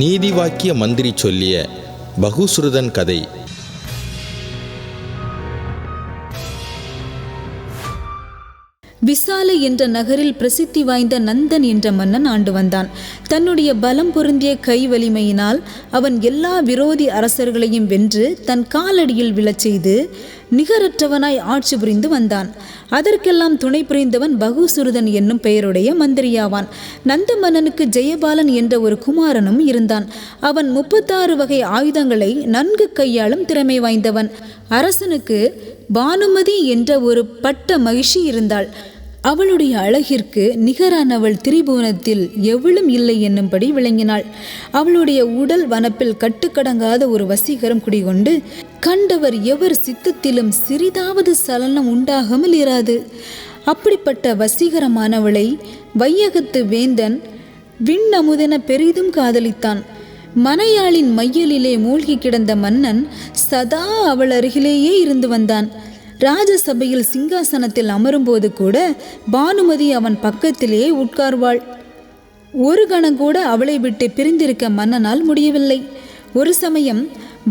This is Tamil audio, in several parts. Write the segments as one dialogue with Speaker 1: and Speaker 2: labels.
Speaker 1: நீதி வாக்கிய மந்திரி சொல்லிய பகுசுருதன் கதை
Speaker 2: விசாலை என்ற நகரில் பிரசித்தி வாய்ந்த நந்தன் என்ற மன்னன் ஆண்டு வந்தான் தன்னுடைய பலம் பொருந்திய கை வலிமையினால் அவன் எல்லா விரோதி அரசர்களையும் வென்று தன் காலடியில் விழச் செய்து நிகரற்றவனாய் ஆட்சி புரிந்து வந்தான் அதற்கெல்லாம் துணை புரிந்தவன் பகுசுருதன் என்னும் பெயருடைய மந்திரியாவான் நந்தமன்னனுக்கு ஜெயபாலன் என்ற ஒரு குமாரனும் இருந்தான் அவன் முப்பத்தாறு வகை ஆயுதங்களை நன்கு கையாளும் திறமை வாய்ந்தவன் அரசனுக்கு பானுமதி என்ற ஒரு பட்ட மகிழ்ச்சி இருந்தாள் அவளுடைய அழகிற்கு அவள் திரிபுவனத்தில் எவ்வளும் இல்லை என்னும்படி விளங்கினாள் அவளுடைய உடல் வனப்பில் கட்டுக்கடங்காத ஒரு வசீகரம் குடிகொண்டு கண்டவர் எவர் சித்தத்திலும் சிறிதாவது சலனம் உண்டாகாமல் இராது அப்படிப்பட்ட வசீகரமானவளை வையகத்து வேந்தன் விண் அமுதென பெரிதும் காதலித்தான் மனையாளின் மையலிலே மூழ்கி கிடந்த மன்னன் சதா அவள் அருகிலேயே இருந்து வந்தான் ராஜசபையில் சிங்காசனத்தில் அமரும்போது கூட பானுமதி அவன் பக்கத்திலேயே உட்கார்வாள் ஒரு கணம் கூட அவளை விட்டு பிரிந்திருக்க மன்னனால் முடியவில்லை ஒரு சமயம்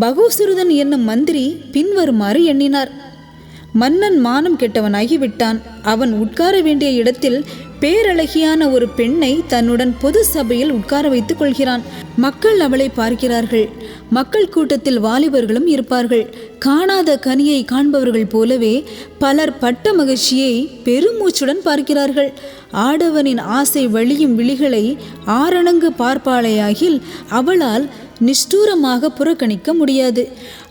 Speaker 2: பகுசுருதன் என்னும் மந்திரி பின்வருமாறு எண்ணினார் மன்னன் மானம் கெட்டவனாகி விட்டான் அவன் உட்கார வேண்டிய இடத்தில் பேரழகியான ஒரு பெண்ணை தன்னுடன் பொது சபையில் உட்கார வைத்துக் கொள்கிறான் மக்கள் அவளை பார்க்கிறார்கள் மக்கள் கூட்டத்தில் வாலிபர்களும் இருப்பார்கள் காணாத கனியை காண்பவர்கள் போலவே பலர் பட்ட மகிழ்ச்சியை பெருமூச்சுடன் பார்க்கிறார்கள் ஆடவனின் ஆசை வழியும் விழிகளை ஆரணங்கு பார்ப்பாளையாகில் அவளால் நிஷ்டூரமாக புறக்கணிக்க முடியாது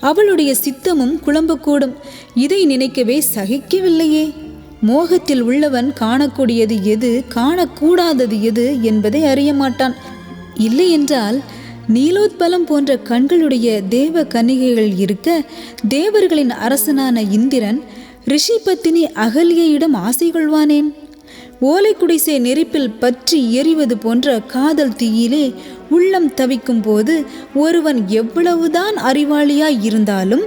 Speaker 2: அவளுடைய சித்தமும் குழம்பக்கூடும் இதை நினைக்கவே சகிக்கவில்லையே மோகத்தில் உள்ளவன் காணக்கூடியது எது காணக்கூடாதது எது என்பதை அறிய மாட்டான் இல்லை என்றால் நீலோத்பலம் போன்ற கண்களுடைய தேவ கன்னிகைகள் இருக்க தேவர்களின் அரசனான இந்திரன் ரிஷி பத்தினி அகலியையிடம் ஆசை கொள்வானேன் ஓலை குடிசை நெருப்பில் பற்றி எறிவது போன்ற காதல் தீயிலே உள்ளம் தவிக்கும் போது ஒருவன் எவ்வளவுதான் அறிவாளியாய் இருந்தாலும்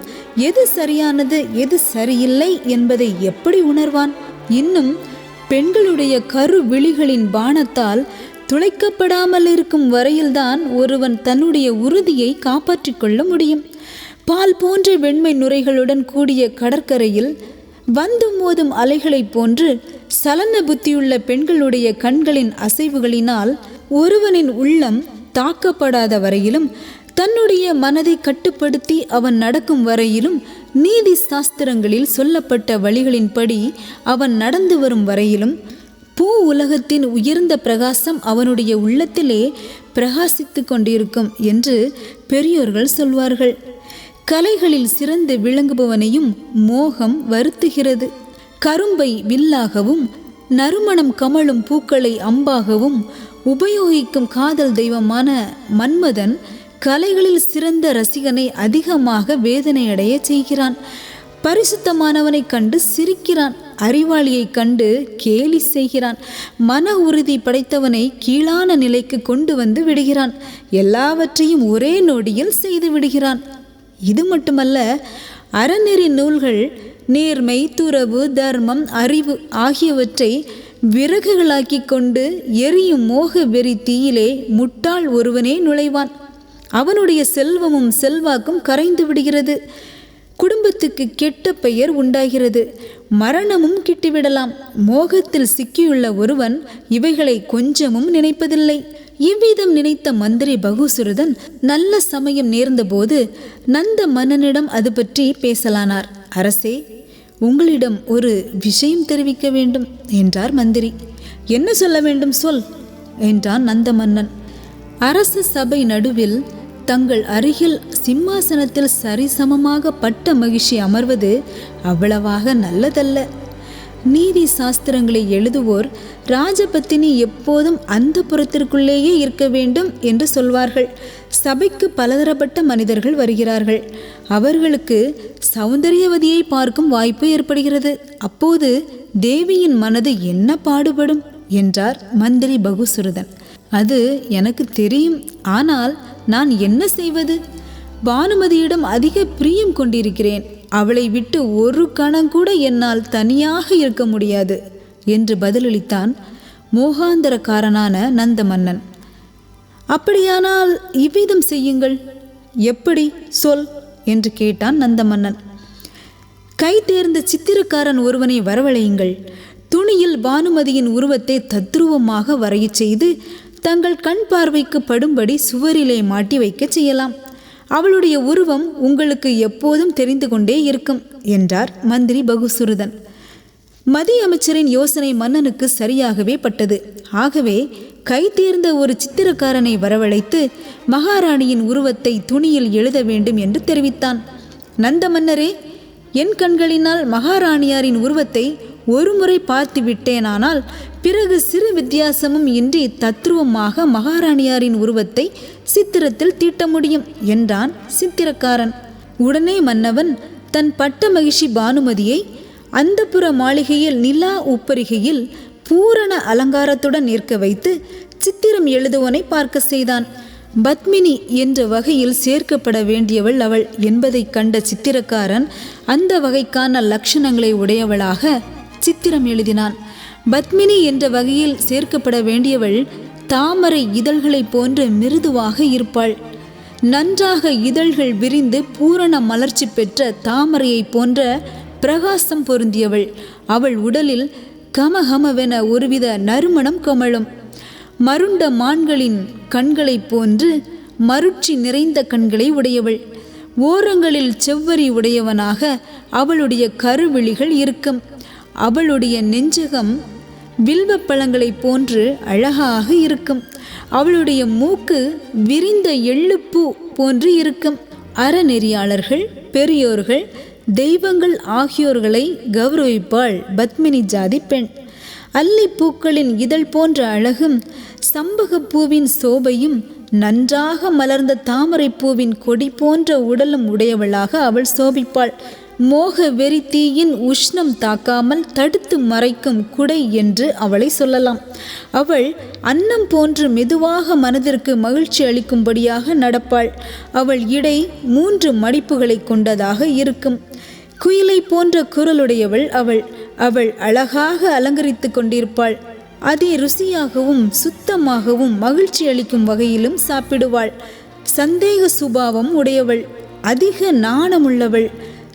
Speaker 2: எது சரியானது எது சரியில்லை என்பதை எப்படி உணர்வான் இன்னும் பெண்களுடைய கரு விழிகளின் பானத்தால் துளைக்கப்படாமல் இருக்கும் வரையில்தான் ஒருவன் தன்னுடைய உறுதியை காப்பாற்றிக் கொள்ள முடியும் பால் போன்ற வெண்மை நுரைகளுடன் கூடிய கடற்கரையில் வந்து மோதும் அலைகளைப் போன்று சலன புத்தியுள்ள பெண்களுடைய கண்களின் அசைவுகளினால் ஒருவனின் உள்ளம் தாக்கப்படாத வரையிலும் தன்னுடைய மனதை கட்டுப்படுத்தி அவன் நடக்கும் வரையிலும் நீதி சாஸ்திரங்களில் சொல்லப்பட்ட வழிகளின்படி அவன் நடந்து வரும் வரையிலும் பூ உலகத்தின் உயர்ந்த பிரகாசம் அவனுடைய உள்ளத்திலே பிரகாசித்து கொண்டிருக்கும் என்று பெரியோர்கள் சொல்வார்கள் கலைகளில் சிறந்து விளங்குபவனையும் மோகம் வருத்துகிறது கரும்பை வில்லாகவும் நறுமணம் கமழும் பூக்களை அம்பாகவும் உபயோகிக்கும் காதல் தெய்வமான மன்மதன் கலைகளில் சிறந்த ரசிகனை அதிகமாக வேதனையடைய செய்கிறான் பரிசுத்தமானவனை கண்டு சிரிக்கிறான் அறிவாளியை கண்டு கேலி செய்கிறான் மன உறுதி படைத்தவனை கீழான நிலைக்கு கொண்டு வந்து விடுகிறான் எல்லாவற்றையும் ஒரே நொடியில் செய்து விடுகிறான் இது மட்டுமல்ல அறநெறி நூல்கள் நேர்மை துறவு தர்மம் அறிவு ஆகியவற்றை விறகுகளாக்கி கொண்டு எரியும் மோக வெறி தீயிலே முட்டாள் ஒருவனே நுழைவான் அவனுடைய செல்வமும் செல்வாக்கும் கரைந்து விடுகிறது குடும்பத்துக்கு கெட்ட பெயர் உண்டாகிறது மரணமும் கிட்டிவிடலாம் மோகத்தில் சிக்கியுள்ள ஒருவன் இவைகளை கொஞ்சமும் நினைப்பதில்லை இவ்விதம் நினைத்த மந்திரி பகுசுரதன் நல்ல சமயம் நேர்ந்தபோது நந்த மன்னனிடம் அது பற்றி பேசலானார் அரசே உங்களிடம் ஒரு விஷயம் தெரிவிக்க வேண்டும் என்றார் மந்திரி என்ன சொல்ல வேண்டும் சொல் என்றான் நந்த மன்னன் அரச சபை நடுவில் தங்கள் அருகில் சிம்மாசனத்தில் சரிசமமாக பட்ட மகிழ்ச்சி அமர்வது அவ்வளவாக நல்லதல்ல நீதி சாஸ்திரங்களை எழுதுவோர் ராஜபத்தினி எப்போதும் அந்த புறத்திற்குள்ளேயே இருக்க வேண்டும் என்று சொல்வார்கள் சபைக்கு பலதரப்பட்ட மனிதர்கள் வருகிறார்கள் அவர்களுக்கு சௌந்தரியவதியை பார்க்கும் வாய்ப்பு ஏற்படுகிறது அப்போது தேவியின் மனது என்ன பாடுபடும் என்றார் மந்திரி பகுசுரதன் அது எனக்கு தெரியும் ஆனால் நான் என்ன செய்வது பானுமதியிடம் அதிக பிரியம் கொண்டிருக்கிறேன் அவளை விட்டு ஒரு கணம் கூட என்னால் தனியாக இருக்க முடியாது என்று பதிலளித்தான் மோகாந்தரக்காரனான நந்த மன்னன் அப்படியானால் இவ்விதம் செய்யுங்கள் எப்படி சொல் என்று கேட்டான் நந்த மன்னன் கை தேர்ந்த சித்திரக்காரன் ஒருவனை வரவழையுங்கள் துணியில் பானுமதியின் உருவத்தை தத்ரூபமாக வரையச் செய்து தங்கள் கண் பார்வைக்கு படும்படி சுவரிலே மாட்டி வைக்கச் செய்யலாம் அவளுடைய உருவம் உங்களுக்கு எப்போதும் தெரிந்து கொண்டே இருக்கும் என்றார் மந்திரி பகுசுருதன் மத்திய அமைச்சரின் யோசனை மன்னனுக்கு சரியாகவே பட்டது ஆகவே தேர்ந்த ஒரு சித்திரக்காரனை வரவழைத்து மகாராணியின் உருவத்தை துணியில் எழுத வேண்டும் என்று தெரிவித்தான் நந்த மன்னரே என் கண்களினால் மகாராணியாரின் உருவத்தை ஒருமுறை பார்த்து விட்டேனானால் பிறகு சிறு வித்தியாசமும் இன்றி தத்ருவமாக மகாராணியாரின் உருவத்தை சித்திரத்தில் தீட்ட முடியும் என்றான் சித்திரக்காரன் உடனே மன்னவன் தன் பட்ட மகிழ்ச்சி பானுமதியை அந்தப்புற மாளிகையில் நிலா உப்பரிகையில் பூரண அலங்காரத்துடன் நிற்க வைத்து சித்திரம் எழுதுவனை பார்க்க செய்தான் பத்மினி என்ற வகையில் சேர்க்கப்பட வேண்டியவள் அவள் என்பதைக் கண்ட சித்திரக்காரன் அந்த வகைக்கான லட்சணங்களை உடையவளாக சித்திரம் எழுதினான் பத்மினி என்ற வகையில் சேர்க்கப்பட வேண்டியவள் தாமரை இதழ்களைப் போன்று மிருதுவாக இருப்பாள் நன்றாக இதழ்கள் விரிந்து பூரண மலர்ச்சி பெற்ற தாமரையைப் போன்ற பிரகாசம் பொருந்தியவள் அவள் உடலில் கமகமவென ஒருவித நறுமணம் கமழும் மருண்ட மான்களின் கண்களைப் போன்று மருட்சி நிறைந்த கண்களை உடையவள் ஓரங்களில் செவ்வரி உடையவனாக அவளுடைய கருவிழிகள் இருக்கும் அவளுடைய நெஞ்சகம் வில்வ பழங்களைப் போன்று அழகாக இருக்கும் அவளுடைய மூக்கு விரிந்த எள்ளுப்பூ போன்று இருக்கும் அறநெறியாளர்கள் பெரியோர்கள் தெய்வங்கள் ஆகியோர்களை கௌரவிப்பாள் பத்மினி ஜாதி பெண் அல்லிப்பூக்களின் இதழ் போன்ற அழகும் சம்பகப்பூவின் சோபையும் நன்றாக மலர்ந்த தாமரை பூவின் கொடி போன்ற உடலும் உடையவளாக அவள் சோபிப்பாள் மோக வெறி தீயின் உஷ்ணம் தாக்காமல் தடுத்து மறைக்கும் குடை என்று அவளை சொல்லலாம் அவள் அன்னம் போன்று மெதுவாக மனதிற்கு மகிழ்ச்சி அளிக்கும்படியாக நடப்பாள் அவள் இடை மூன்று மடிப்புகளை கொண்டதாக இருக்கும் குயிலை போன்ற குரலுடையவள் அவள் அவள் அழகாக அலங்கரித்து கொண்டிருப்பாள் அதே ருசியாகவும் சுத்தமாகவும் மகிழ்ச்சி அளிக்கும் வகையிலும் சாப்பிடுவாள் சந்தேக சுபாவம் உடையவள் அதிக நாணமுள்ளவள்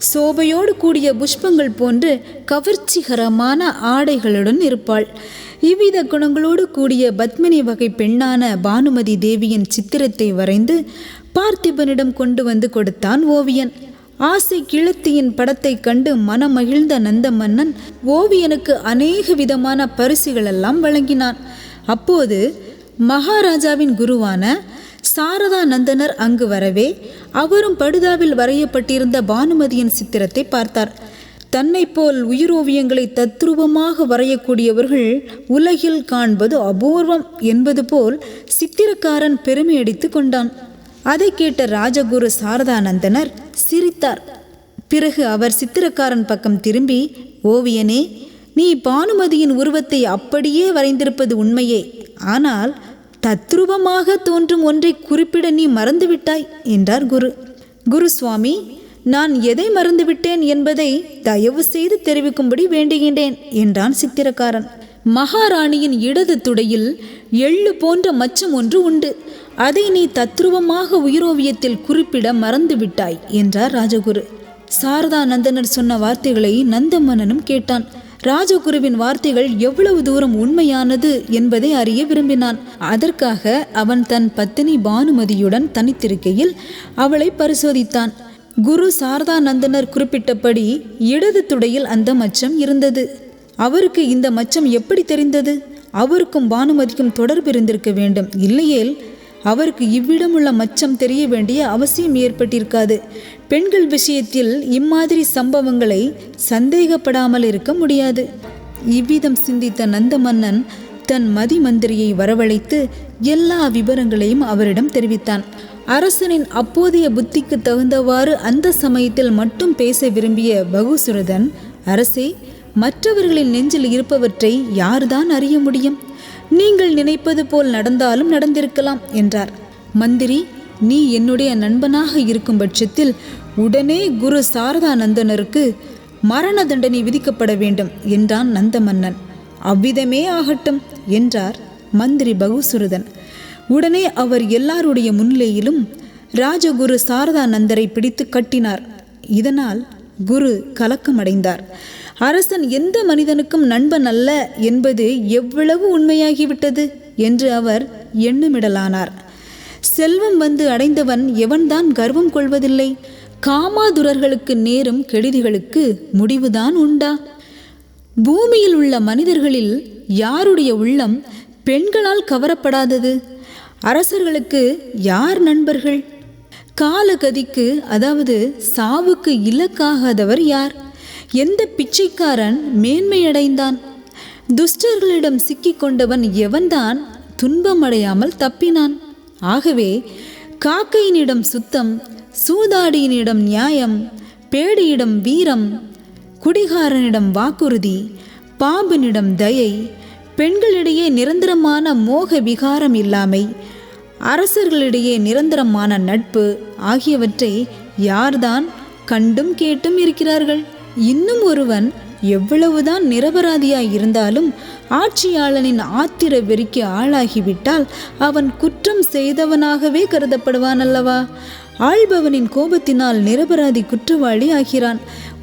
Speaker 2: சோபையோடு கூடிய புஷ்பங்கள் போன்று கவர்ச்சிகரமான ஆடைகளுடன் இருப்பாள் இவ்வித குணங்களோடு கூடிய பத்மினி வகை பெண்ணான பானுமதி தேவியின் சித்திரத்தை வரைந்து பார்த்திபனிடம் கொண்டு வந்து கொடுத்தான் ஓவியன் ஆசை கிழத்தியின் படத்தை கண்டு மனமகிழ்ந்த நந்த மன்னன் ஓவியனுக்கு அநேக விதமான பரிசுகளெல்லாம் வழங்கினான் அப்போது மகாராஜாவின் குருவான சாரதா நந்தனர் அங்கு வரவே அவரும் படுதாவில் வரையப்பட்டிருந்த பானுமதியின் சித்திரத்தை பார்த்தார் தன்னை போல் உயிரோவியங்களை தத்ரூபமாக வரையக்கூடியவர்கள் உலகில் காண்பது அபூர்வம் என்பது போல் சித்திரக்காரன் அடித்து கொண்டான் அதை கேட்ட ராஜகுரு சாரதானந்தனர் சிரித்தார் பிறகு அவர் சித்திரக்காரன் பக்கம் திரும்பி ஓவியனே நீ பானுமதியின் உருவத்தை அப்படியே வரைந்திருப்பது உண்மையே ஆனால் தத்ரூபமாக தோன்றும் ஒன்றை குறிப்பிட நீ மறந்துவிட்டாய் என்றார் குரு குரு சுவாமி நான் எதை மறந்துவிட்டேன் என்பதை தயவு செய்து தெரிவிக்கும்படி வேண்டுகின்றேன் என்றான் சித்திரக்காரன் மகாராணியின் இடது துடையில் எள்ளு போன்ற மச்சம் ஒன்று உண்டு அதை நீ தத்ரூபமாக உயிரோவியத்தில் குறிப்பிட மறந்துவிட்டாய் என்றார் ராஜகுரு சாரதா நந்தனர் சொன்ன வார்த்தைகளை நந்தமன்னனும் கேட்டான் ராஜகுருவின் வார்த்தைகள் எவ்வளவு தூரம் உண்மையானது என்பதை அறிய விரும்பினான் அதற்காக அவன் தன் பத்தினி பானுமதியுடன் தனித்திருக்கையில் அவளை பரிசோதித்தான் குரு சாரதானந்தனர் குறிப்பிட்டபடி இடது துடையில் அந்த மச்சம் இருந்தது அவருக்கு இந்த மச்சம் எப்படி தெரிந்தது அவருக்கும் பானுமதிக்கும் தொடர்பு இருந்திருக்க வேண்டும் இல்லையேல் அவருக்கு இவ்விடமுள்ள மச்சம் தெரிய வேண்டிய அவசியம் ஏற்பட்டிருக்காது பெண்கள் விஷயத்தில் இம்மாதிரி சம்பவங்களை சந்தேகப்படாமல் இருக்க முடியாது இவ்விதம் சிந்தித்த நந்த மன்னன் தன் மந்திரியை வரவழைத்து எல்லா விவரங்களையும் அவரிடம் தெரிவித்தான் அரசனின் அப்போதைய புத்திக்கு தகுந்தவாறு அந்த சமயத்தில் மட்டும் பேச விரும்பிய பகுசுரதன் அரசே மற்றவர்களின் நெஞ்சில் இருப்பவற்றை யார்தான் அறிய முடியும் நீங்கள் நினைப்பது போல் நடந்தாலும் நடந்திருக்கலாம் என்றார் மந்திரி நீ என்னுடைய நண்பனாக இருக்கும் பட்சத்தில் உடனே குரு சாரதானந்தனருக்கு மரண தண்டனை விதிக்கப்பட வேண்டும் என்றான் நந்தமன்னன் அவ்விதமே ஆகட்டும் என்றார் மந்திரி பகுசுருதன் உடனே அவர் எல்லாருடைய முன்னிலையிலும் ராஜகுரு சாரதானந்தரை பிடித்து கட்டினார் இதனால் குரு கலக்கமடைந்தார் அரசன் எந்த மனிதனுக்கும் நண்பன் அல்ல என்பது எவ்வளவு உண்மையாகிவிட்டது என்று அவர் எண்ணமிடலானார் செல்வம் வந்து அடைந்தவன் எவன்தான் கர்வம் கொள்வதில்லை காமாதுரர்களுக்கு நேரும் கெடுதிகளுக்கு முடிவுதான் உண்டா பூமியில் உள்ள மனிதர்களில் யாருடைய உள்ளம் பெண்களால் கவரப்படாதது அரசர்களுக்கு யார் நண்பர்கள் காலகதிக்கு அதாவது சாவுக்கு இலக்காகாதவர் யார் எந்த பிச்சைக்காரன் மேன்மையடைந்தான் துஷ்டர்களிடம் சிக்கிக் கொண்டவன் எவன்தான் துன்பமடையாமல் தப்பினான் ஆகவே காக்கையினிடம் சுத்தம் சூதாடியினிடம் நியாயம் பேடியிடம் வீரம் குடிகாரனிடம் வாக்குறுதி பாம்பினிடம் தயை பெண்களிடையே நிரந்தரமான மோக விகாரம் இல்லாமை அரசர்களிடையே நிரந்தரமான நட்பு ஆகியவற்றை யார்தான் கண்டும் கேட்டும் இருக்கிறார்கள் இன்னும் ஒருவன் எவ்வளவுதான் நிரபராதியாய் இருந்தாலும் ஆட்சியாளனின் ஆத்திர வெறிக்கு ஆளாகிவிட்டால் அவன் குற்றம் செய்தவனாகவே கருதப்படுவான் அல்லவா ஆள்பவனின் கோபத்தினால் நிரபராதி குற்றவாளி ஆகிறான்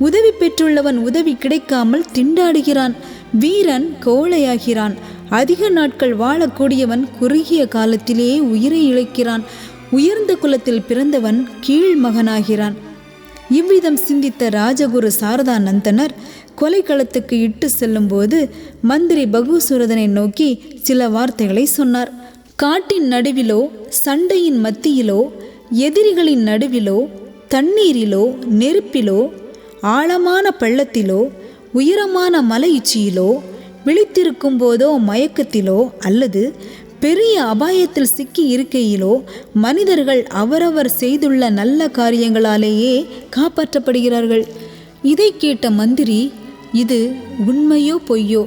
Speaker 2: உதவி பெற்றுள்ளவன் உதவி கிடைக்காமல் திண்டாடுகிறான் வீரன் கோழையாகிறான் அதிக நாட்கள் வாழக்கூடியவன் குறுகிய காலத்திலேயே உயிரை இழைக்கிறான் உயர்ந்த குலத்தில் பிறந்தவன் கீழ் மகனாகிறான் இவ்விதம் சிந்தித்த ராஜகுரு சாரதா நந்தனர் கொலைக்களத்துக்கு இட்டு செல்லும்போது மந்திரி பகுசுரதனை நோக்கி சில வார்த்தைகளை சொன்னார் காட்டின் நடுவிலோ சண்டையின் மத்தியிலோ எதிரிகளின் நடுவிலோ தண்ணீரிலோ நெருப்பிலோ ஆழமான பள்ளத்திலோ உயரமான மலையுச்சியிலோ விழித்திருக்கும் போதோ மயக்கத்திலோ அல்லது பெரிய அபாயத்தில் சிக்கி இருக்கையிலோ மனிதர்கள் அவரவர் செய்துள்ள நல்ல காரியங்களாலேயே காப்பாற்றப்படுகிறார்கள் இதை கேட்ட மந்திரி இது உண்மையோ பொய்யோ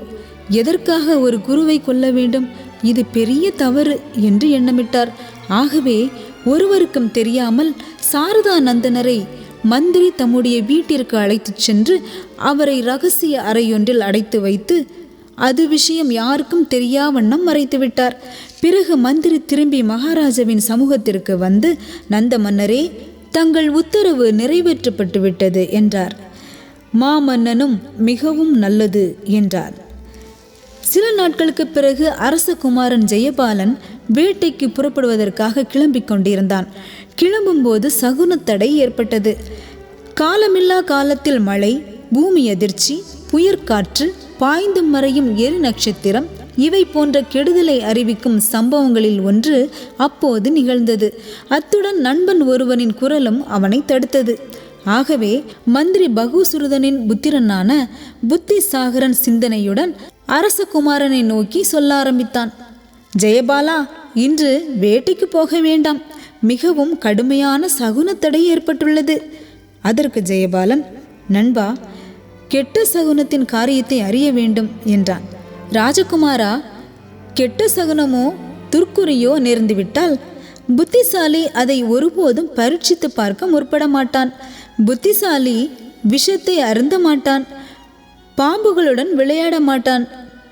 Speaker 2: எதற்காக ஒரு குருவை கொல்ல வேண்டும் இது பெரிய தவறு என்று எண்ணமிட்டார் ஆகவே ஒருவருக்கும் தெரியாமல் சாரதா நந்தனரை மந்திரி தம்முடைய வீட்டிற்கு அழைத்துச் சென்று அவரை ரகசிய அறையொன்றில் அடைத்து வைத்து அது விஷயம் யாருக்கும் தெரியாவண்ணம் மறைத்துவிட்டார் பிறகு மந்திரி திரும்பி மகாராஜாவின் சமூகத்திற்கு வந்து நந்த மன்னரே தங்கள் உத்தரவு நிறைவேற்றப்பட்டு விட்டது என்றார் மாமன்னனும் மிகவும் நல்லது என்றார் சில நாட்களுக்கு பிறகு அரச குமாரன் ஜெயபாலன் வேட்டைக்கு புறப்படுவதற்காக கிளம்பிக் கொண்டிருந்தான் கிளம்பும்போது தடை ஏற்பட்டது காலமில்லா காலத்தில் மழை பூமி அதிர்ச்சி புயற்காற்று பாய்ந்து மறையும் எரி நட்சத்திரம் இவை போன்ற கெடுதலை அறிவிக்கும் சம்பவங்களில் ஒன்று அப்போது நிகழ்ந்தது அத்துடன் நண்பன் ஒருவனின் குரலும் அவனை தடுத்தது ஆகவே மந்திரி பகுசுருதனின் புத்திரனான புத்திசாகரன் சிந்தனையுடன் அரசகுமாரனை நோக்கி சொல்ல ஆரம்பித்தான் ஜெயபாலா இன்று வேட்டைக்கு போக வேண்டாம் மிகவும் கடுமையான சகுனத்தடை ஏற்பட்டுள்ளது அதற்கு ஜெயபாலன் நண்பா கெட்ட சகுனத்தின் காரியத்தை அறிய வேண்டும் என்றான் ராஜகுமாரா கெட்ட சகுனமோ துர்க்குறியோ நேர்ந்துவிட்டால் புத்திசாலி அதை ஒருபோதும் பரீட்சித்து பார்க்க முற்பட மாட்டான் புத்திசாலி விஷத்தை அருந்த மாட்டான் பாம்புகளுடன் விளையாட மாட்டான்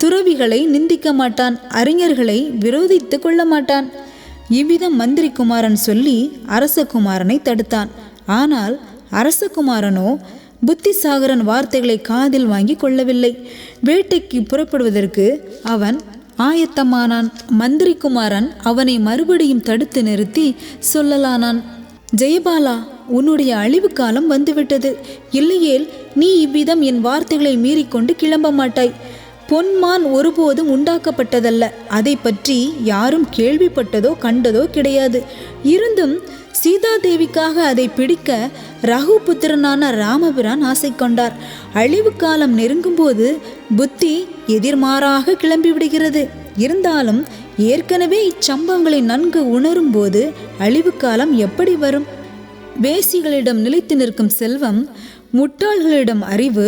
Speaker 2: துறவிகளை நிந்திக்க மாட்டான் அறிஞர்களை விரோதித்து கொள்ள மாட்டான் இவ்விதம் மந்திரி குமாரன் சொல்லி அரசகுமாரனை தடுத்தான் ஆனால் அரசகுமாரனோ புத்திசாகரன் வார்த்தைகளை காதில் வாங்கி கொள்ளவில்லை வேட்டைக்கு புறப்படுவதற்கு அவன் ஆயத்தமானான் மந்திரிக்குமாரன் அவனை மறுபடியும் தடுத்து நிறுத்தி சொல்லலானான் ஜெயபாலா உன்னுடைய அழிவு காலம் வந்துவிட்டது இல்லையேல் நீ இவ்விதம் என் வார்த்தைகளை மீறிக்கொண்டு கிளம்ப மாட்டாய் பொன்மான் ஒருபோதும் உண்டாக்கப்பட்டதல்ல அதை பற்றி யாரும் கேள்விப்பட்டதோ கண்டதோ கிடையாது இருந்தும் சீதா தேவிக்காக அதை பிடிக்க ரகு புத்திரனான ராமபிரான் ஆசை கொண்டார் அழிவு காலம் நெருங்கும்போது புத்தி எதிர்மாறாக கிளம்பிவிடுகிறது இருந்தாலும் ஏற்கனவே இச்சம்பவங்களை நன்கு உணரும் போது அழிவு காலம் எப்படி வரும் வேசிகளிடம் நிலைத்து நிற்கும் செல்வம் முட்டாள்களிடம் அறிவு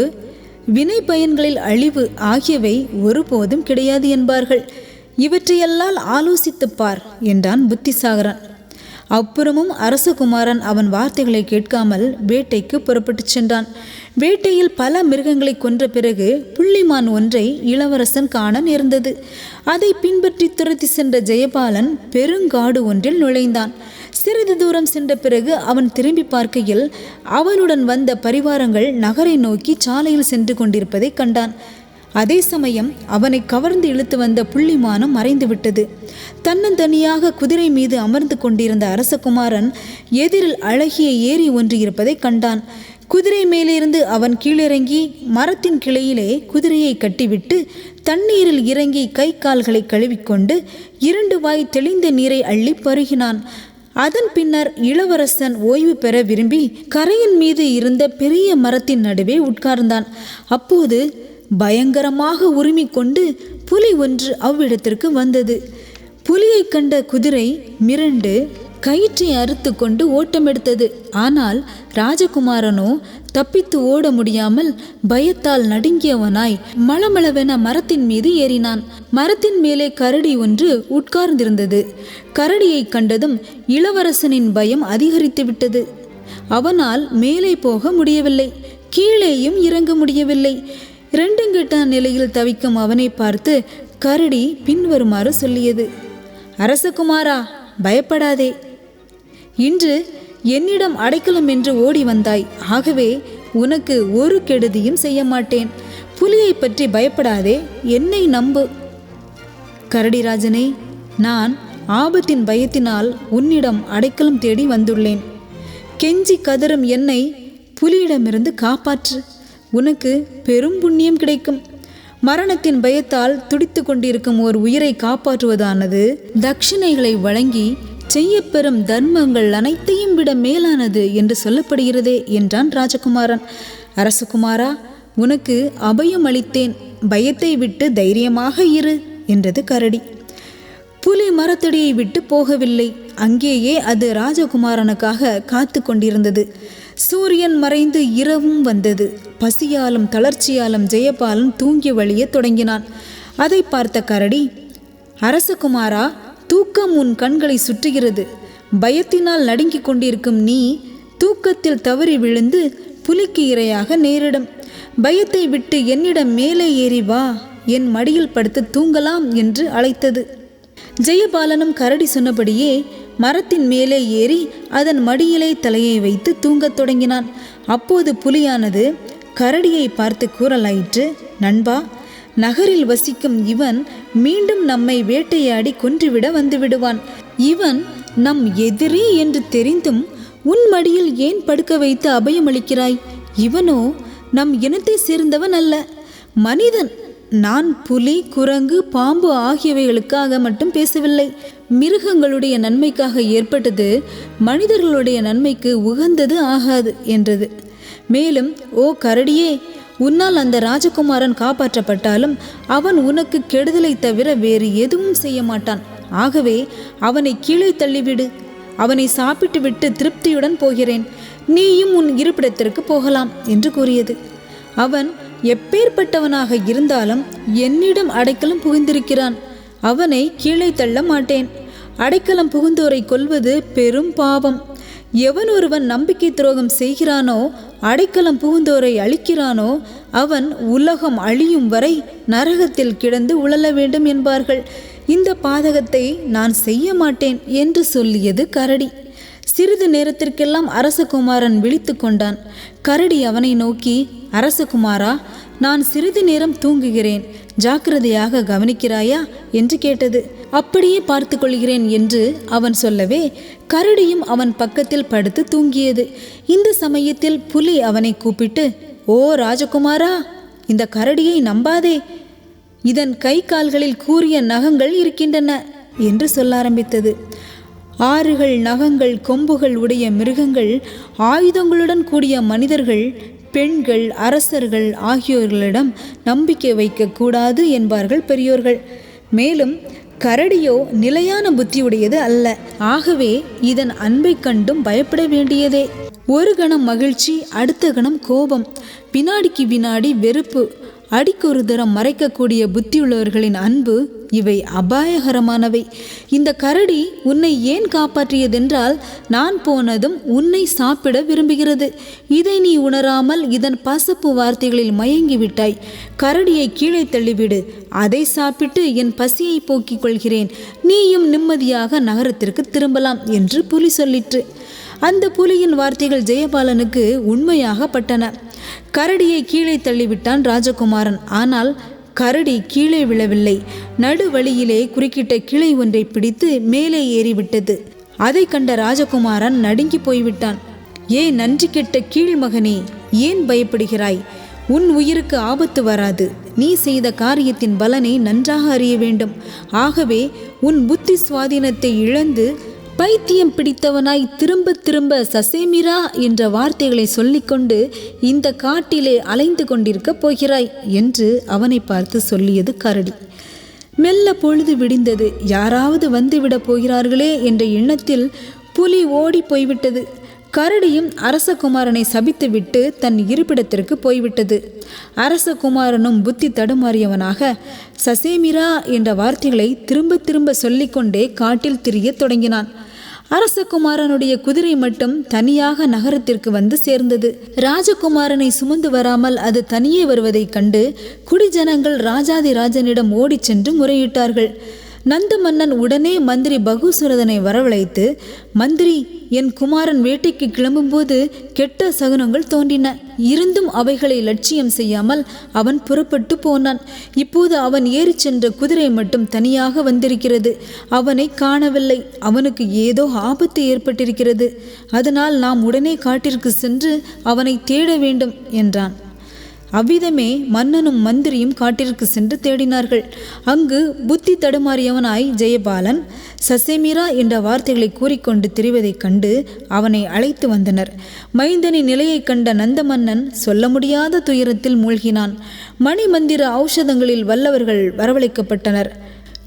Speaker 2: வினை பயன்களில் அழிவு ஆகியவை ஒருபோதும் கிடையாது என்பார்கள் இவற்றையெல்லாம் ஆலோசித்துப்பார் என்றான் புத்திசாகரன் அப்புறமும் அரசகுமாரன் அவன் வார்த்தைகளை கேட்காமல் வேட்டைக்கு புறப்பட்டுச் சென்றான் வேட்டையில் பல மிருகங்களை கொன்ற பிறகு புள்ளிமான் ஒன்றை இளவரசன் காண நேர்ந்தது அதை பின்பற்றி துரத்தி சென்ற ஜெயபாலன் பெருங்காடு ஒன்றில் நுழைந்தான் சிறிது தூரம் சென்ற பிறகு அவன் திரும்பி பார்க்கையில் அவனுடன் வந்த பரிவாரங்கள் நகரை நோக்கி சாலையில் சென்று கொண்டிருப்பதை கண்டான் அதே சமயம் அவனை கவர்ந்து இழுத்து வந்த புள்ளிமானம் மறைந்துவிட்டது தன்னந்தனியாக குதிரை மீது அமர்ந்து கொண்டிருந்த அரசகுமாரன் எதிரில் அழகிய ஏரி ஒன்று இருப்பதை கண்டான் குதிரை மேலிருந்து அவன் கீழிறங்கி மரத்தின் கிளையிலே குதிரையை கட்டிவிட்டு தண்ணீரில் இறங்கி கை கால்களை கழுவிக்கொண்டு இரண்டு வாய் தெளிந்த நீரை அள்ளி பருகினான் அதன் பின்னர் இளவரசன் ஓய்வு பெற விரும்பி கரையின் மீது இருந்த பெரிய மரத்தின் நடுவே உட்கார்ந்தான் அப்போது பயங்கரமாக கொண்டு புலி ஒன்று அவ்விடத்திற்கு வந்தது புலியை கண்ட குதிரை மிரண்டு கயிற்றை அறுத்து கொண்டு ஓட்டமெடுத்தது ஆனால் ராஜகுமாரனோ தப்பித்து ஓட முடியாமல் பயத்தால் நடுங்கியவனாய் மளமளவென மரத்தின் மீது ஏறினான் மரத்தின் மேலே கரடி ஒன்று உட்கார்ந்திருந்தது கரடியை கண்டதும் இளவரசனின் பயம் அதிகரித்து விட்டது அவனால் மேலே போக முடியவில்லை கீழேயும் இறங்க முடியவில்லை ரெண்டுங்கிட்ட நிலையில் தவிக்கும் அவனை பார்த்து கரடி பின்வருமாறு சொல்லியது அரசகுமாரா பயப்படாதே இன்று என்னிடம் அடைக்கலம் என்று ஓடி வந்தாய் ஆகவே உனக்கு ஒரு கெடுதியும் செய்ய மாட்டேன் புலியை பற்றி பயப்படாதே என்னை நம்பு கரடிராஜனே நான் ஆபத்தின் பயத்தினால் உன்னிடம் அடைக்கலம் தேடி வந்துள்ளேன் கெஞ்சி கதறும் என்னை புலியிடமிருந்து காப்பாற்று உனக்கு பெரும் புண்ணியம் கிடைக்கும் மரணத்தின் பயத்தால் துடித்து கொண்டிருக்கும் ஓர் உயிரை காப்பாற்றுவதானது தட்சிணைகளை வழங்கி செய்யப்பெறும் தர்மங்கள் அனைத்தையும் விட மேலானது என்று சொல்லப்படுகிறதே என்றான் ராஜகுமாரன் அரசகுமாரா உனக்கு அபயம் அளித்தேன் பயத்தை விட்டு தைரியமாக இரு என்றது கரடி புலி மரத்தடியை விட்டு போகவில்லை அங்கேயே அது ராஜகுமாரனுக்காக காத்து கொண்டிருந்தது சூரியன் மறைந்து இரவும் வந்தது பசியாலும் தளர்ச்சியாலும் ஜெயபாலன் தூங்கி வழிய தொடங்கினான் அதை பார்த்த கரடி அரசகுமாரா தூக்கம் உன் கண்களை சுற்றுகிறது பயத்தினால் நடுங்கிக் கொண்டிருக்கும் நீ தூக்கத்தில் தவறி விழுந்து புலிக்கு இரையாக நேரிடும் பயத்தை விட்டு என்னிடம் மேலே ஏறி வா என் மடியில் படுத்து தூங்கலாம் என்று அழைத்தது ஜெயபாலனும் கரடி சொன்னபடியே மரத்தின் மேலே ஏறி அதன் மடியிலே தலையை வைத்து தூங்கத் தொடங்கினான் அப்போது புலியானது கரடியை பார்த்து கூறலாயிற்று நண்பா நகரில் வசிக்கும் இவன் மீண்டும் நம்மை வேட்டையாடி கொன்றுவிட வந்துவிடுவான் இவன் நம் எதிரி என்று தெரிந்தும் உன் மடியில் ஏன் படுக்க வைத்து அபயமளிக்கிறாய் இவனோ நம் இனத்தை சேர்ந்தவன் அல்ல மனிதன் நான் புலி குரங்கு பாம்பு ஆகியவைகளுக்காக மட்டும் பேசவில்லை மிருகங்களுடைய நன்மைக்காக ஏற்பட்டது மனிதர்களுடைய நன்மைக்கு உகந்தது ஆகாது என்றது மேலும் ஓ கரடியே உன்னால் அந்த ராஜகுமாரன் காப்பாற்றப்பட்டாலும் அவன் உனக்கு கெடுதலை தவிர வேறு எதுவும் செய்ய மாட்டான் ஆகவே அவனை கீழே தள்ளிவிடு அவனை சாப்பிட்டு விட்டு திருப்தியுடன் போகிறேன் நீயும் உன் இருப்பிடத்திற்கு போகலாம் என்று கூறியது அவன் எப்பேற்பட்டவனாக இருந்தாலும் என்னிடம் அடைக்கலம் புகுந்திருக்கிறான் அவனை கீழே தள்ள மாட்டேன் அடைக்கலம் புகுந்தோரை கொல்வது பெரும் பாவம் எவன் ஒருவன் நம்பிக்கை துரோகம் செய்கிறானோ அடைக்கலம் புகுந்தோரை அழிக்கிறானோ அவன் உலகம் அழியும் வரை நரகத்தில் கிடந்து உழல வேண்டும் என்பார்கள் இந்த பாதகத்தை நான் செய்ய மாட்டேன் என்று சொல்லியது கரடி சிறிது நேரத்திற்கெல்லாம் அரசகுமாரன் விழித்து கொண்டான் கரடி அவனை நோக்கி அரசகுமாரா நான் சிறிது நேரம் தூங்குகிறேன் ஜாக்கிரதையாக கவனிக்கிறாயா என்று கேட்டது அப்படியே பார்த்து கொள்கிறேன் என்று அவன் சொல்லவே கரடியும் அவன் பக்கத்தில் படுத்து தூங்கியது இந்த சமயத்தில் புலி அவனை கூப்பிட்டு ஓ ராஜகுமாரா இந்த கரடியை நம்பாதே இதன் கை கால்களில் கூறிய நகங்கள் இருக்கின்றன என்று சொல்ல ஆரம்பித்தது ஆறுகள் நகங்கள் கொம்புகள் உடைய மிருகங்கள் ஆயுதங்களுடன் கூடிய மனிதர்கள் பெண்கள் அரசர்கள் ஆகியோர்களிடம் நம்பிக்கை வைக்கக்கூடாது என்பார்கள் பெரியோர்கள் மேலும் கரடியோ நிலையான புத்தியுடையது அல்ல ஆகவே இதன் அன்பை கண்டும் பயப்பட வேண்டியதே ஒரு கணம் மகிழ்ச்சி அடுத்த கணம் கோபம் வினாடிக்கு வினாடி வெறுப்பு அடிக்கொரு தரம் மறைக்கக்கூடிய புத்தியுள்ளவர்களின் அன்பு இவை அபாயகரமானவை இந்த கரடி உன்னை ஏன் காப்பாற்றியதென்றால் நான் போனதும் உன்னை சாப்பிட விரும்புகிறது இதை நீ உணராமல் இதன் பசப்பு வார்த்தைகளில் மயங்கிவிட்டாய் கரடியை கீழே தள்ளிவிடு அதை சாப்பிட்டு என் பசியை போக்கிக் கொள்கிறேன் நீயும் நிம்மதியாக நகரத்திற்கு திரும்பலாம் என்று புலி சொல்லிற்று அந்த புலியின் வார்த்தைகள் ஜெயபாலனுக்கு உண்மையாக பட்டன கரடியை கீழே தள்ளிவிட்டான் ராஜகுமாரன் ஆனால் கரடி கீழே விழவில்லை நடுவழியிலே குறுக்கிட்ட கிளை ஒன்றை பிடித்து மேலே ஏறிவிட்டது அதை கண்ட ராஜகுமாரன் நடுங்கி போய்விட்டான் ஏ நன்றி கெட்ட கீழ் மகனே ஏன் பயப்படுகிறாய் உன் உயிருக்கு ஆபத்து வராது நீ செய்த காரியத்தின் பலனை நன்றாக அறிய வேண்டும் ஆகவே உன் புத்தி சுவாதீனத்தை இழந்து பைத்தியம் பிடித்தவனாய் திரும்ப திரும்ப சசேமிரா என்ற வார்த்தைகளை சொல்லிக்கொண்டு இந்த காட்டிலே அலைந்து கொண்டிருக்கப் போகிறாய் என்று அவனை பார்த்து சொல்லியது கரடி மெல்ல பொழுது விடிந்தது யாராவது வந்துவிடப் போகிறார்களே என்ற எண்ணத்தில் புலி ஓடி போய்விட்டது கரடியும் அரசகுமாரனை சபித்துவிட்டு தன் இருப்பிடத்திற்கு போய்விட்டது அரசகுமாரனும் புத்தி தடுமாறியவனாக சசேமிரா என்ற வார்த்தைகளை திரும்ப திரும்ப சொல்லிக்கொண்டே காட்டில் திரிய தொடங்கினான் அரசகுமாரனுடைய குதிரை மட்டும் தனியாக நகரத்திற்கு வந்து சேர்ந்தது ராஜகுமாரனை சுமந்து வராமல் அது தனியே வருவதைக் கண்டு குடிஜனங்கள் ராஜாதி ராஜனிடம் ஓடிச் சென்று முறையிட்டார்கள் நந்த மன்னன் உடனே மந்திரி பகுசுரதனை வரவழைத்து மந்திரி என் குமாரன் வேட்டைக்கு கிளம்பும்போது கெட்ட சகுனங்கள் தோன்றின இருந்தும் அவைகளை லட்சியம் செய்யாமல் அவன் புறப்பட்டு போனான் இப்போது அவன் ஏறி சென்ற குதிரை மட்டும் தனியாக வந்திருக்கிறது அவனை காணவில்லை அவனுக்கு ஏதோ ஆபத்து ஏற்பட்டிருக்கிறது அதனால் நாம் உடனே காட்டிற்கு சென்று அவனை தேட வேண்டும் என்றான் அவ்விதமே மன்னனும் மந்திரியும் காட்டிற்கு சென்று தேடினார்கள் அங்கு புத்தி தடுமாறியவனாய் ஜெயபாலன் சசேமிரா என்ற வார்த்தைகளை கூறிக்கொண்டு திரிவதைக் கண்டு அவனை அழைத்து வந்தனர் மைந்தனின் நிலையைக் கண்ட நந்தமன்னன் சொல்ல முடியாத துயரத்தில் மூழ்கினான் மணிமந்திர ஔஷதங்களில் வல்லவர்கள் வரவழைக்கப்பட்டனர்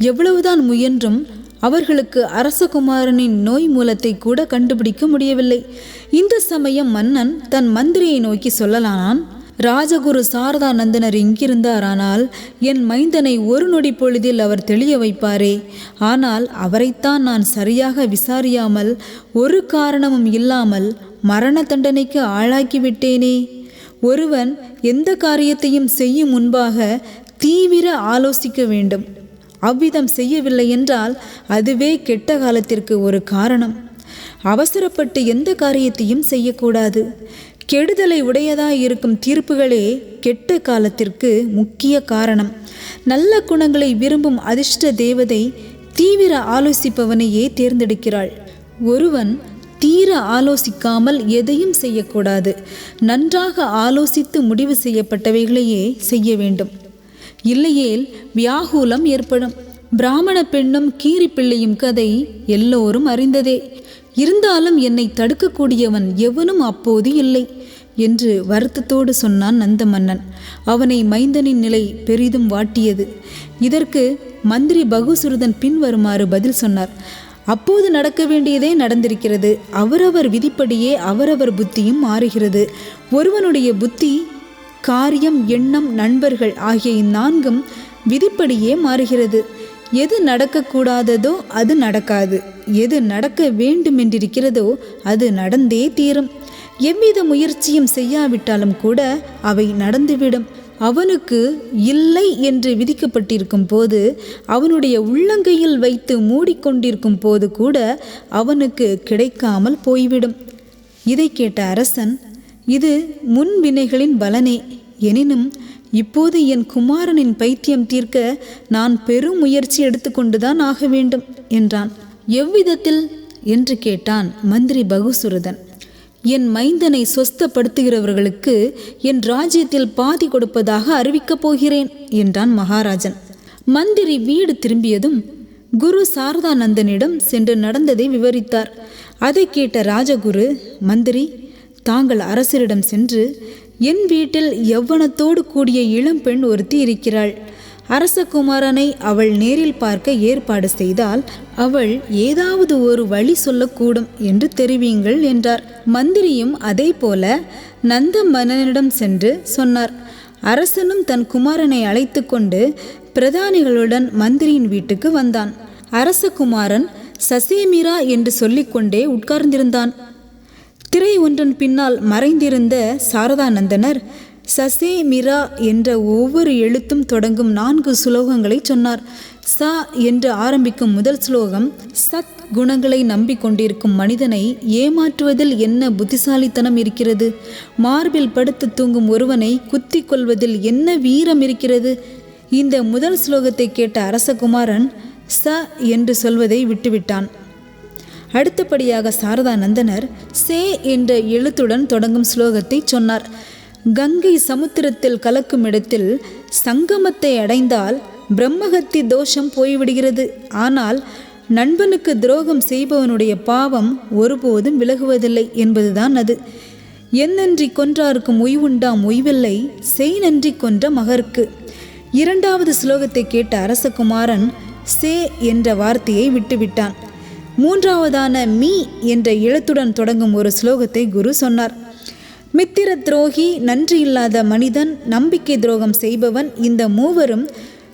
Speaker 2: எவ்வளவுதான் முயன்றும் அவர்களுக்கு அரசகுமாரனின் நோய் மூலத்தை கூட கண்டுபிடிக்க முடியவில்லை இந்த சமயம் மன்னன் தன் மந்திரியை நோக்கி சொல்லலானான் ராஜகுரு சாரதா நந்தனர் இங்கிருந்தார் ஆனால் என் மைந்தனை ஒரு நொடி பொழுதில் அவர் தெளிய வைப்பாரே ஆனால் அவரைத்தான் நான் சரியாக விசாரியாமல் ஒரு காரணமும் இல்லாமல் மரண தண்டனைக்கு ஆளாக்கிவிட்டேனே ஒருவன் எந்த காரியத்தையும் செய்யும் முன்பாக தீவிர ஆலோசிக்க வேண்டும் அவ்விதம் செய்யவில்லை என்றால் அதுவே கெட்ட காலத்திற்கு ஒரு காரணம் அவசரப்பட்டு எந்த காரியத்தையும் செய்யக்கூடாது கெடுதலை உடையதாக இருக்கும் தீர்ப்புகளே கெட்ட காலத்திற்கு முக்கிய காரணம் நல்ல குணங்களை விரும்பும் அதிர்ஷ்ட தேவதை தீவிர ஆலோசிப்பவனையே தேர்ந்தெடுக்கிறாள் ஒருவன் தீர ஆலோசிக்காமல் எதையும் செய்யக்கூடாது நன்றாக ஆலோசித்து முடிவு செய்யப்பட்டவைகளையே செய்ய வேண்டும் இல்லையேல் வியாகூலம் ஏற்படும் பிராமண பெண்ணும் கீரி பிள்ளையும் கதை எல்லோரும் அறிந்ததே இருந்தாலும் என்னை தடுக்கக்கூடியவன் எவனும் அப்போது இல்லை என்று வருத்தத்தோடு சொன்னான் நந்த மன்னன் அவனை மைந்தனின் நிலை பெரிதும் வாட்டியது இதற்கு மந்திரி பகுசுருதன் பின்வருமாறு பதில் சொன்னார் அப்போது நடக்க வேண்டியதே நடந்திருக்கிறது அவரவர் விதிப்படியே அவரவர் புத்தியும் மாறுகிறது ஒருவனுடைய புத்தி காரியம் எண்ணம் நண்பர்கள் ஆகிய இந்நான்கும் விதிப்படியே மாறுகிறது எது நடக்கக்கூடாததோ அது நடக்காது எது நடக்க வேண்டுமென்றிருக்கிறதோ அது நடந்தே தீரும் எவ்வித முயற்சியும் செய்யாவிட்டாலும் கூட அவை நடந்துவிடும் அவனுக்கு இல்லை என்று விதிக்கப்பட்டிருக்கும் போது அவனுடைய உள்ளங்கையில் வைத்து மூடிக்கொண்டிருக்கும் போது கூட அவனுக்கு கிடைக்காமல் போய்விடும் இதை கேட்ட அரசன் இது முன்வினைகளின் பலனே எனினும் இப்போது என் குமாரனின் பைத்தியம் தீர்க்க நான் பெரும் முயற்சி எடுத்துக்கொண்டுதான் ஆக வேண்டும் என்றான் எவ்விதத்தில் என்று கேட்டான் மந்திரி பகுசுரதன் என் மைந்தனை சொஸ்தப்படுத்துகிறவர்களுக்கு என் ராஜ்யத்தில் பாதி கொடுப்பதாக அறிவிக்கப் போகிறேன் என்றான் மகாராஜன் மந்திரி வீடு திரும்பியதும் குரு சாரதானந்தனிடம் சென்று நடந்ததை விவரித்தார் அதை கேட்ட ராஜகுரு மந்திரி தாங்கள் அரசரிடம் சென்று என் வீட்டில் எவ்வனத்தோடு கூடிய இளம்பெண் ஒருத்தி இருக்கிறாள் அரசகுமாரனை அவள் நேரில் பார்க்க ஏற்பாடு செய்தால் அவள் ஏதாவது ஒரு வழி சொல்லக்கூடும் என்று தெரிவியுங்கள் என்றார் மந்திரியும் அதே போல நந்த மன்னனிடம் சென்று சொன்னார் அரசனும் தன் குமாரனை அழைத்து கொண்டு பிரதானிகளுடன் மந்திரியின் வீட்டுக்கு வந்தான் அரசகுமாரன் சசேமிரா என்று சொல்லிக்கொண்டே உட்கார்ந்திருந்தான் திரை ஒன்றன் பின்னால் மறைந்திருந்த சாரதானந்தனர் சசே மிரா என்ற ஒவ்வொரு எழுத்தும் தொடங்கும் நான்கு சுலோகங்களை சொன்னார் ச என்று ஆரம்பிக்கும் முதல் ஸ்லோகம் சத் குணங்களை நம்பிக்கொண்டிருக்கும் மனிதனை ஏமாற்றுவதில் என்ன புத்திசாலித்தனம் இருக்கிறது மார்பில் படுத்து தூங்கும் ஒருவனை குத்தி கொள்வதில் என்ன வீரம் இருக்கிறது இந்த முதல் ஸ்லோகத்தை கேட்ட அரசகுமாரன் ச என்று சொல்வதை விட்டுவிட்டான் அடுத்தபடியாக சாரதா நந்தனர் சே என்ற எழுத்துடன் தொடங்கும் ஸ்லோகத்தை சொன்னார் கங்கை சமுத்திரத்தில் கலக்கும் இடத்தில் சங்கமத்தை அடைந்தால் பிரம்மகத்தி தோஷம் போய்விடுகிறது ஆனால் நண்பனுக்கு துரோகம் செய்பவனுடைய பாவம் ஒருபோதும் விலகுவதில்லை என்பதுதான் அது என்னன்றி கொன்றாருக்கும் உய்வுண்டாம் உய்வில்லை செய் நன்றி கொன்ற மகருக்கு இரண்டாவது ஸ்லோகத்தை கேட்ட அரசகுமாரன் சே என்ற வார்த்தையை விட்டுவிட்டான் மூன்றாவதான மீ என்ற எழுத்துடன் தொடங்கும் ஒரு ஸ்லோகத்தை குரு சொன்னார் மித்திர துரோகி நன்றி இல்லாத மனிதன் நம்பிக்கை துரோகம் செய்பவன் இந்த மூவரும்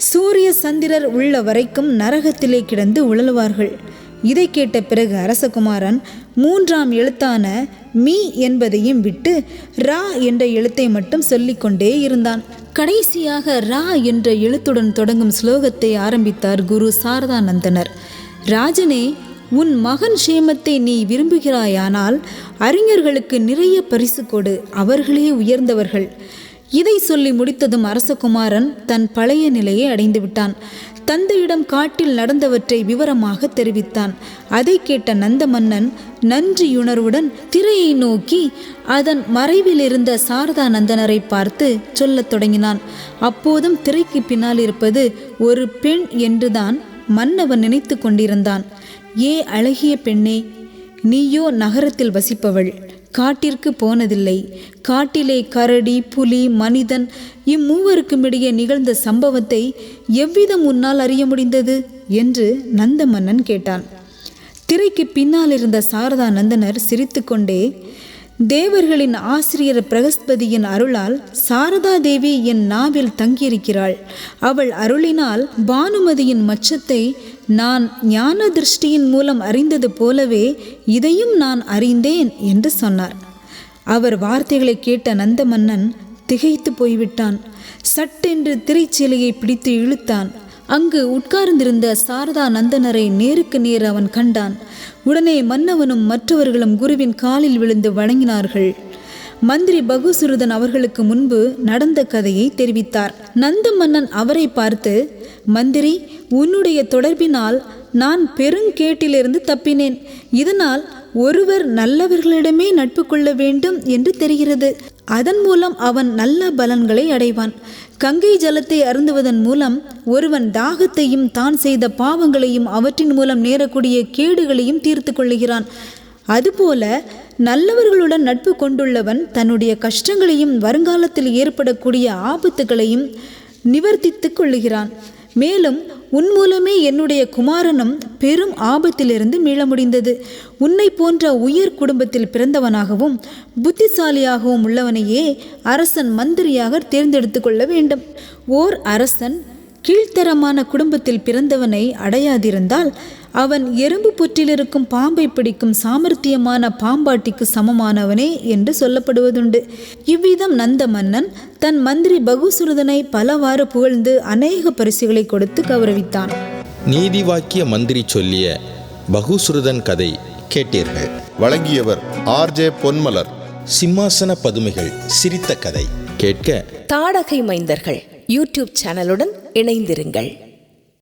Speaker 2: சூரிய சந்திரர் உள்ள வரைக்கும் நரகத்திலே கிடந்து உழல்வார்கள் இதை கேட்ட பிறகு அரசகுமாரன் மூன்றாம் எழுத்தான மீ என்பதையும் விட்டு ரா என்ற எழுத்தை மட்டும் சொல்லிக்கொண்டே இருந்தான் கடைசியாக ரா என்ற எழுத்துடன் தொடங்கும் ஸ்லோகத்தை ஆரம்பித்தார் குரு சாரதானந்தனர் ராஜனே உன் மகன் சேமத்தை நீ விரும்புகிறாயானால் அறிஞர்களுக்கு நிறைய பரிசு கொடு அவர்களே உயர்ந்தவர்கள் இதை சொல்லி முடித்ததும் அரசகுமாரன் தன் பழைய நிலையை அடைந்துவிட்டான் தந்தையிடம் காட்டில் நடந்தவற்றை விவரமாக தெரிவித்தான் அதை கேட்ட நந்த மன்னன் நன்றியுணர்வுடன் திரையை நோக்கி அதன் மறைவில் இருந்த சாரதா நந்தனரை பார்த்து சொல்லத் தொடங்கினான் அப்போதும் திரைக்கு பின்னால் இருப்பது ஒரு பெண் என்றுதான் மன்னவன் நினைத்து கொண்டிருந்தான் ஏ அழகிய பெண்ணே நீயோ நகரத்தில் வசிப்பவள் காட்டிற்கு போனதில்லை காட்டிலே கரடி புலி மனிதன் இம்மூவருக்கும் இடையே நிகழ்ந்த சம்பவத்தை எவ்விதம் உன்னால் அறிய முடிந்தது என்று நந்தமன்னன் கேட்டான் திரைக்கு பின்னால் இருந்த சாரதா நந்தனர் சிரித்துக்கொண்டே தேவர்களின் ஆசிரியர் பிரகஸ்பதியின் அருளால் சாரதா தேவி என் நாவில் தங்கியிருக்கிறாள் அவள் அருளினால் பானுமதியின் மச்சத்தை நான் ஞான திருஷ்டியின் மூலம் அறிந்தது போலவே இதையும் நான் அறிந்தேன் என்று சொன்னார் அவர் வார்த்தைகளை கேட்ட நந்த மன்னன் திகைத்து போய்விட்டான் சட்டென்று திரைச்சீலையை பிடித்து இழுத்தான் அங்கு உட்கார்ந்திருந்த சாரதா நந்தனரை நேருக்கு நேர் அவன் கண்டான் உடனே மன்னவனும் மற்றவர்களும் குருவின் காலில் விழுந்து வணங்கினார்கள் மந்திரி பகுசுருதன் அவர்களுக்கு முன்பு நடந்த கதையை தெரிவித்தார் நந்த மன்னன் அவரை பார்த்து மந்திரி உன்னுடைய தொடர்பினால் நான் பெருங்கேட்டிலிருந்து தப்பினேன் இதனால் ஒருவர் நல்லவர்களிடமே நட்பு கொள்ள வேண்டும் என்று தெரிகிறது அதன் மூலம் அவன் நல்ல பலன்களை அடைவான் கங்கை ஜலத்தை அருந்துவதன் மூலம் ஒருவன் தாகத்தையும் தான் செய்த பாவங்களையும் அவற்றின் மூலம் நேரக்கூடிய கேடுகளையும் தீர்த்து கொள்ளுகிறான் அதுபோல நல்லவர்களுடன் நட்பு கொண்டுள்ளவன் தன்னுடைய கஷ்டங்களையும் வருங்காலத்தில் ஏற்படக்கூடிய ஆபத்துகளையும் நிவர்த்தித்து கொள்ளுகிறான் மேலும் உன் மூலமே என்னுடைய குமாரனும் பெரும் ஆபத்திலிருந்து மீள முடிந்தது உன்னை போன்ற உயர் குடும்பத்தில் பிறந்தவனாகவும் புத்திசாலியாகவும் உள்ளவனையே அரசன் மந்திரியாக தேர்ந்தெடுத்து கொள்ள வேண்டும் ஓர் அரசன் கீழ்த்தரமான குடும்பத்தில் பிறந்தவனை அடையாதிருந்தால் அவன் எறும்பு புற்றிலிருக்கும் பாம்பை பிடிக்கும் சாமர்த்தியமான பாம்பாட்டிக்கு சமமானவனே என்று சொல்லப்படுவதுண்டு இவ்விதம் நந்த மன்னன் தன் மந்திரி பகுசுருதனை பலவாறு புகழ்ந்து அநேக பரிசுகளை கொடுத்து கௌரவித்தான்
Speaker 1: நீதி வாக்கிய மந்திரி சொல்லிய பகுசுருதன் கதை கேட்டீர்கள் வழங்கியவர் ஆர்ஜே பொன்மலர் சிம்மாசன பதுமைகள் சிரித்த கதை கேட்க தாடகை மைந்தர்கள் யூடியூப் சேனலுடன் இணைந்திருங்கள்